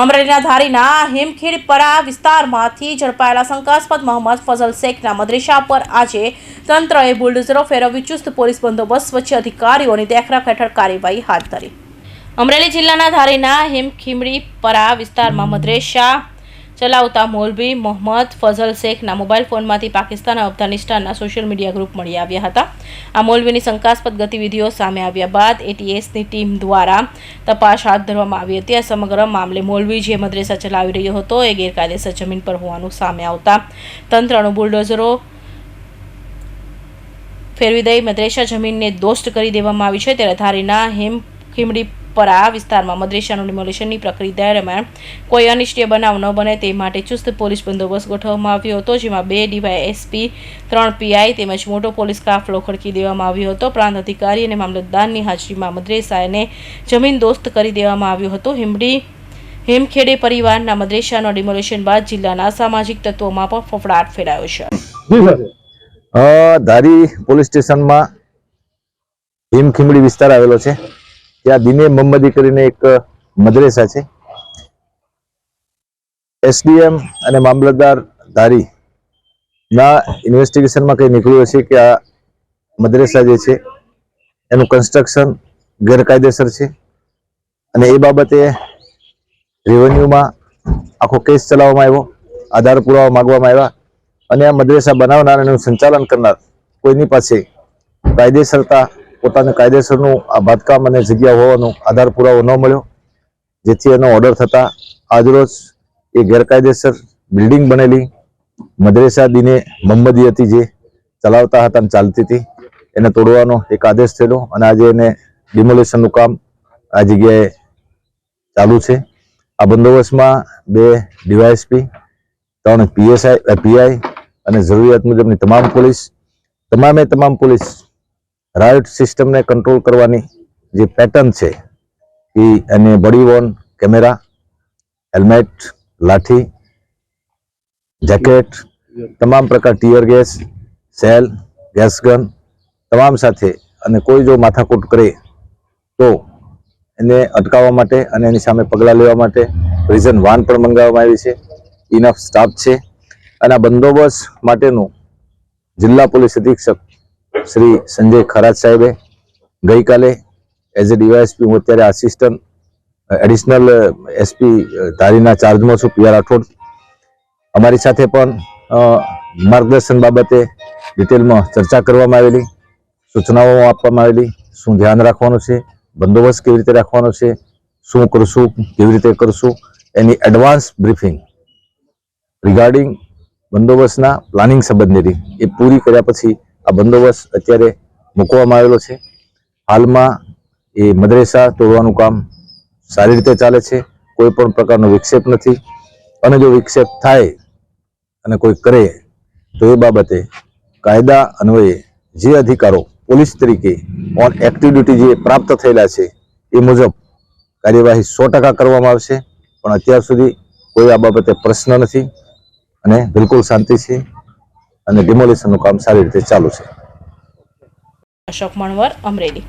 અમરેલીના ધારીના હિમખીડપરા વિસ્તારમાંથી ઝડપાયેલા શંકાસ્પદ મોહમ્મદ ફઝલ શેખના મદ્રેસા પર આજે તંત્રએ બુલડોઝરો ફેરવી ચુસ્ત પોલીસ બંદોબસ્ત વચ્ચે અધિકારીઓની દેખરેખ હેઠળ કાર્યવાહી હાથ ધરી. અમરેલી જિલ્લાના ધારીના હિમખીમડીપરા વિસ્તારમાં મદ્રેસા ચલાવતા મૌલવી મોહમ્મદ ફઝલ શેખના મોબાઈલ ફોનમાંથી પાકિસ્તાન અને અફઘાનિસ્તાનના સોશિયલ મીડિયા ગ્રુપ મળી આવ્યા હતા. આ મૌલવીની શંકાસ્પદ ગતિવિધિઓ સામે આવ્યા બાદ એટીએસની ટીમ દ્વારા તપાસ હાથ ધરવામાં આવી હતી. આ સમગ્ર મામલે મૌલવી જે મદ્રેસા ચલાવી રહ્યો હતો, એ ગેરકાયદેસર જમીન પર હોવાનું સામે આવતા તંત્રનું બુલડોઝરો ફેરવી દઈ મદ્રેસા જમીનને દોસ્ત કરી દેવામાં આવી છે. ત્યારે ધારીના હિમ ખીમડીપરા વિસ્તારમાં મદ્રેસાનું ડિમોલિશનની પ્રક્રિયા દરમિયાન કોઈ અનિષ્ટીય બનાવ ન બને તે માટે ચુસ્ત પોલીસ બંદોબસ્ત ગોઠવવામાં આવ્યો હતો જેમાં બે ડીવાયએસપી ત્રણ પીઆઈ તેમજ મોટો પોલીસ કાફલો ખડકી દેવામાં આવ્યો હતો. પ્રાંત અધિકારી અને મામલતદારની હાજરીમાં મદ્રેસાને જમીન દોસ્ત કરી દેવામાં આવ્યો હતો. હિમડી હિમખેડે પરિવારના મદ્રેસાનો ડિમોલિશન બાદ જિલ્લાના સામાજિક તત્વોમાં પણ ફફડાટ ફેલાયો છે. ધારી પોલીસ સ્ટેશનમાં હિમખીમડી વિસ્તાર આવેલો છે. ત્યાં દિને મોહમ્મદી કરીને એક મદ્રેસા છે. એસડીએમ અને મામલતદાર ધારી ના ઇન્વેસ્ટિગેશનમાં કંઈ નીકળ્યું છે કે આ મદ્રેસા જે છે, એનું કન્સ્ટ્રક્શન ગેરકાયદેસર છે અને એ બાબતે રેવન્યુમાં આખો કેસ ચલાવવામાં આવ્યો, આધાર પુરાવા માગવામાં આવ્યા અને આ મદ્રેસા બનાવનાર એનું સંચાલન કરનાર કોઈની પાસે કાયદેસરતા પોતાને કાયદેસરનું આ બાંધકામ અને જગ્યા હોવાનો આધાર પુરાવો ન મળ્યો, જેથી એનો ઓર્ડર થતા આજરોજ એ ગેરકાયદેસર બિલ્ડિંગ બનેલી. મદ્રેસા દિને મોહમ્મદી હતી જે ચલાવતા હતા અને ચાલતી હતી. એને તોડવાનો એક આદેશ થયેલો અને આજે એને ડિમોલેશનનું કામ આ જગ્યાએ ચાલુ છે. આ બંદોબસ્તમાં બે ડીવાયએસપી, ત્રણ પીએસઆઈ, પીઆઈ અને જરૂરિયાત મુજબની તમામ પોલીસ, તમામે તમામ પોલીસ રાઇટ સિસ્ટમને કંટ્રોલ કરવાની જે પેટર્ન છે, એ એને body worn camera, helmet, lathi, jacket, તમામ પ્રકાર tear gas, shell, gas gun, તમામ સાથે અને કોઈ જો માથાકૂટ કરે તો એને અટકાવવા માટે અને એની સામે પગલાં લેવા માટે પ્રિઝન વાન પણ મંગાવવામાં આવી છે. ઇનફ સ્ટાફ છે. અને આ બંદોબસ્ત માટેનું જિલ્લા પોલીસ અધિક્ષક શ્રી સંજય ખરાજ સાહેબે ગઈકાલે એઝ એ ડીવાયએસપી હું અત્યારે આસિસ્ટન્ટ એડિશનલ એસપી ધારીના ચાર્જમાં છું પીઆર રાઠોડ. અમારી સાથે પણ માર્ગદર્શન બાબતે ડિટેલમાં ચર્ચા કરવામાં આવેલી, સૂચનાઓ આપવામાં આવેલી, શું ધ્યાન રાખવાનું છે, બંદોબસ્ત કેવી રીતે રાખવાનો છે, શું કરશું, કેવી રીતે કરશું, એની એડવાન્સ બ્રીફિંગ રિગાર્ડિંગ બંદોબસ્તના પ્લાનિંગ સંબંધેની એ પૂરી કર્યા પછી આ બંદોબસ્ત અત્યારે મૂકવામાં આવેલો છે. હાલમાં એ મદરેસા તોડવાનું કામ સારી રીતે ચાલે છે. કોઈ પણ પ્રકારનો વિક્ષેપ નથી. અને જો વિક્ષેપ થાય અને કોઈ કરે તો એ બાબતે કાયદા અન્વયે જે અધિકારો પોલીસ તરીકે ઓન એક્ટિવ ડ્યુટી જે પ્રાપ્ત થયેલા છે, એ મુજબ કાર્યવાહી સો કરવામાં આવશે. પણ અત્યાર સુધી કોઈ આ બાબતે પ્રશ્ન નથી. અને બિલકુલ શાંતિ છે. અને ડિમોલિશનનું કામ સારી રીતે ચાલુ છે. અશોક મણવર અમરેલી.